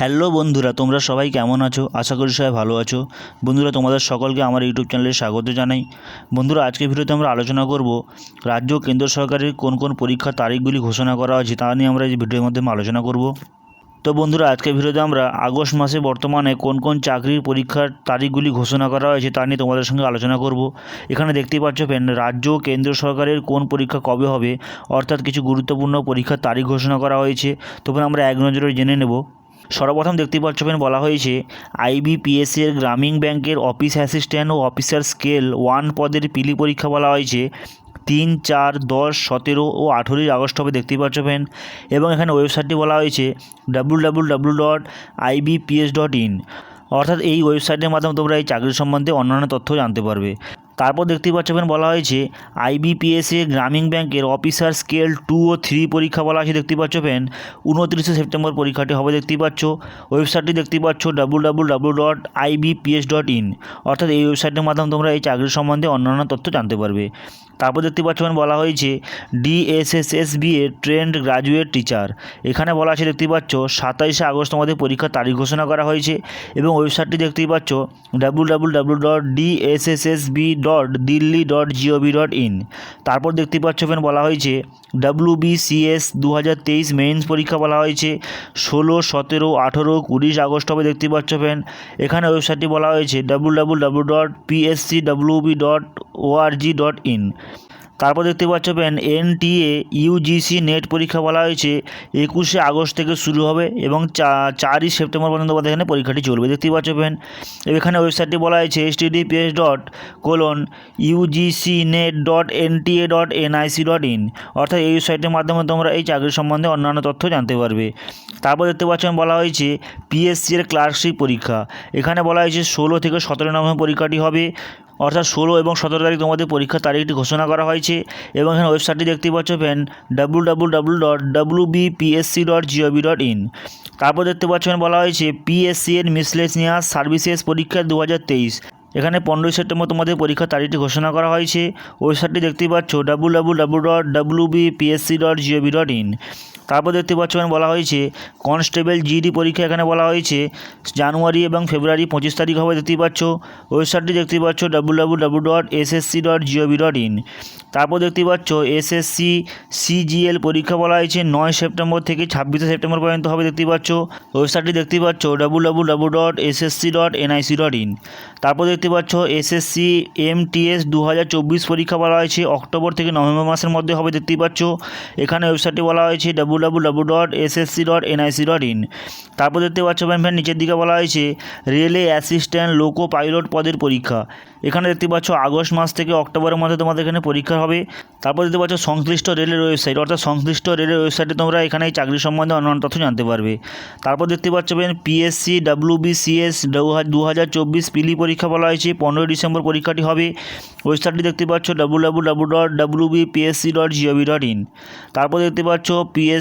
Hello বন্ধুরা, তোমরা সবাই কেমন আছো? আশা করি সবাই ভালো আছো। বন্ধুরা, তোমাদের সকলকে আমার ইউটিউব চ্যানেলে স্বাগত জানাই। বন্ধুরা, আজকের ভিডিওতে আমরা আলোচনা করব, রাজ্য কেন্দ্র সরকারের কোন কোন পরীক্ষার তারিখগুলি ঘোষণা করা হয়েছে তা নিয়ে আমরা এই ভিডিওর মাধ্যমে আলোচনা করব। তো বন্ধুরা, আজকের ভিডিওতে আমরা আগস্ট মাসে বর্তমানে কোন কোন চাকরির পরীক্ষার তারিখগুলি ঘোষণা করা হয়েছে তা নিয়ে তোমাদের সঙ্গে আলোচনা করব। এখানে দেখতেই পাচ্ছ রাজ্য কেন্দ্র সরকারের কোন পরীক্ষা কবে হবে, অর্থাৎ কিছু গুরুত্বপূর্ণ পরীক্ষার তারিখ ঘোষণা করা হয়েছে। তখন আমরা এক নজরে জেনে নেব। সর্বপ্রথম দেখতে পাচ্ছ পেন বলা হয়েছে আইবিপিএসসি এর গ্রামীণ ব্যাংকের অফিস অ্যাসিস্ট্যান্ট ও অফিসার স্কেল ওয়ান পদের পিলি পরীক্ষা বলা হয়েছে, তিন চার দশ সতেরো ও আঠেরোই আগস্ট হবে দেখতেই পাচ্ছ পেন এবং এখানে ওয়েবসাইটটি বলা হয়েছে W dot IBPS dot in. অর্থাৎ এই ওয়েবসাইটের মাধ্যমে তোমরা এই চাকরির সম্বন্ধে অন্যান্য তথ্য জানতে পারবে। তারপর দেখতে পাচ্ছ পেন বলা হয়েছে আইবিপিএস এ গ্রামীণ ব্যাংকের অফিসার স্কেল টু ও থ্রি পরীক্ষা বলা আছে দেখতে পাচ্ছ পেন উনত্রিশে সেপ্টেম্বর পরীক্ষাটি হবে দেখতে পাচ্ছ। ওয়েবসাইটটি দেখতে পাচ্ছ W W W dot IBPS dot in অর্থাৎ এই ওয়েবসাইটের মাধ্যমে তোমরা এই চাকরির সম্বন্ধে অন্যান্য তথ্য জানতে পারবে। তারপর দেখতে পাচ্ছ বলা হয়েছে ডিএসএসএসবি এর ট্রেন্ড গ্রাজুয়েট টিচার। এখানে বলা আছে, দেখতেই পাচ্ছ, সাতাইশে আগস্ট তোমাদের পরীক্ষার তারিখ ঘোষণা করা হয়েছে এবং ওয়েবসাইটটি দেখতেই পাচ্ছ W W W dot DSSSB dot Delhi dot GOV dot in তারপর দেখতে পাচ্ছ পেন বলা হয়েছে ডাব্লু বিসিএস দু হাজার তেইশ মেইনস পরীক্ষা বলা হয়েছে, ষোলো, সতেরো, আঠেরো উনিশ আগস্ট হবে দেখতে পাচ্ছ পেন এখানে ওয়েবসাইটটি বলা হয়েছে W W W dot PSC WB dot ORG dot in তারপর দেখতে পাচ্ছ পেন এনটিএ, ইউজিসি নেট পরীক্ষা বলা হয়েছে। একুশে আগস্ট থেকে শুরু হবে এবং চারই সেপ্টেম্বর পর্যন্ত আমাদের এখানে পরীক্ষাটি চলবে। দেখতেই পাচ্ছ পেন এখানে ওয়েবসাইটটি বলা হয়েছে H TTPS dot colon UGC NET dot NTA dot NIC dot in অর্থাৎ এই ওয়েবসাইটের মাধ্যমে তোমরা এই চাকরি সম্বন্ধে অন্যান্য তথ্য জানতে পারবে। তারপর দেখতে পাচ্ছেন বলা হয়েছে পিএসসি এর ক্লার্কশিপ পরীক্ষা। এখানে বলা হয়েছে ষোলো থেকে সতেরো নভেম্বর পরীক্ষাটি হবে। অর্থাৎ ষোলো এবং সতেরো তারিখ তোমাদের পরীক্ষার তারিখটি ঘোষণা করা হয়েছে এবং এখানে ওয়েবসাইটটি দেখতে পাচ্ছ pen W W W dot W BPSC dot GOV dot in তারপর দেখতে পাচ্ছেন বলা হয়েছে পিএসসি এর মিসলেনিয়াস সার্ভিসেস পরীক্ষা দু হাজার তেইশ। এখানে পনেরোই সেপ্টেম্বর তোমাদের পরীক্ষার তারিখটি ঘোষণা করা হয়েছে। ওয়েবসাইটটি দেখতেই পাচ্ছ W W W dot W BPSC dot GOV dot in তারপর দেখতে পাচ্ছ এখানে বলা হয়েছে, কনস্টেবল জিডি পরীক্ষা এখানে বলা হয়েছে, জানুয়ারি এবং ফেব্রুয়ারি পঁচিশ তারিখ হবে দেখতেই পাচ্ছ, ওয়েবসাইটটি দেখতেই পাচ্ছ W W W dot SSC dot GOV dot in তারপর দেখতে পাচ্ছ এসএসসি সিজিএল পরীক্ষা বলা হয়েছে, নয় সেপ্টেম্বর থেকে ছাব্বিশে সেপ্টেম্বর পর্যন্ত হবে দেখতেই পাচ্ছ, ওয়েবসাইটটি দেখতেই পাচ্ছ W W W dot S SSC dot NIC dot in তারপর দেখতে পাচ্ছ এস এসএসসি এমটিএস দু হাজার চব্বিশ পরীক্ষা বলা হয়েছে, অক্টোবর থেকে নভেম্বর মাসের মধ্যে হবে দেখতেই পাচ্ছ, এখানে ওয়েবসাইটটি বলা হয়েছে W W W dot SSC dot NIC dot in তারপর দেখতে পাচ্ছ ফ্যান নিচের দিকে বলা হয়েছে, রেলে অ্যাসিস্ট্যান্ট লোকো পাইলট পদের পরীক্ষা। এখানে দেখতে পাচ্ছ আগস্ট মাস থেকে অক্টোবরের মধ্যে তোমাদের এখানে পরীক্ষা হবে। তারপর দেখতে পাচ্ছ সংশ্লিষ্ট রেলের ওয়েবসাইট অর্থাৎ সংশ্লিষ্ট রেলের ওয়েবসাইটে তোমরা এখানে এই চাকরি সম্বন্ধে অন্যান্য তথ্য জানতে পারবে। তারপর দেখতে পাচ্ছ পিএসসি ডাব্লিউ বিসিএস দু হাজার চব্বিশ পিলি পরীক্ষা বলা হয়েছে, পনেরোই ডিসেম্বর পরীক্ষাটি হবে। ওয়েবসাইটটি দেখতে পাচ্ছ W W W dot W BPSC dot GOV dot in তারপর দেখতে পাচ্ছ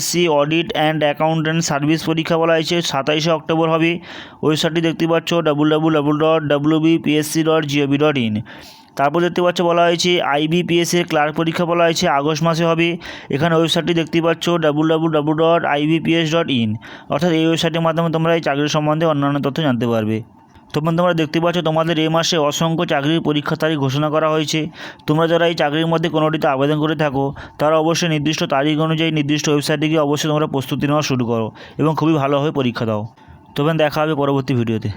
PSC audit and accountant service পরীক্ষা বলা হয়েছে, সাতাইশে অক্টোবর হবে। ওয়েবসাইটটি দেখতে পাচ্ছ W W W dot W BPSC dot GOV dot in তারপর দেখতে পাচ্ছ, বলা হয়েছে আইবিপিএস এর ক্লার্ক পরীক্ষা বলা হয়েছে, আগস্ট মাসে হবে। এখানে ওয়েবসাইটটি দেখতে পাচ্ছ W W W dot IBPS dot in অর্থাৎ এই ওয়েবসাইটের মাধ্যমে তোমরা এই চাকরির সম্বন্ধে অন্যান্য তথ্য জানতে পারবে। তোমরা তোমরা দেখতে পাচ্ছ তোমাদের এ মাসে অসংখ্য চাকরির পরীক্ষার তারিখ ঘোষণা করা হয়েছে। তোমরা যারা এই চাকরির মধ্যে কোনোটিতে আবেদন করে থাকো, তারা অবশ্যই নির্দিষ্ট তারিখ অনুযায়ী নির্দিষ্ট ওয়েবসাইটে গিয়ে অবশ্যই তোমরা প্রস্তুতি নেওয়া শুরু করো এবং খুবই ভালোভাবে পরীক্ষা দাও। তবে দেখা হবে পরবর্তী ভিডিওতে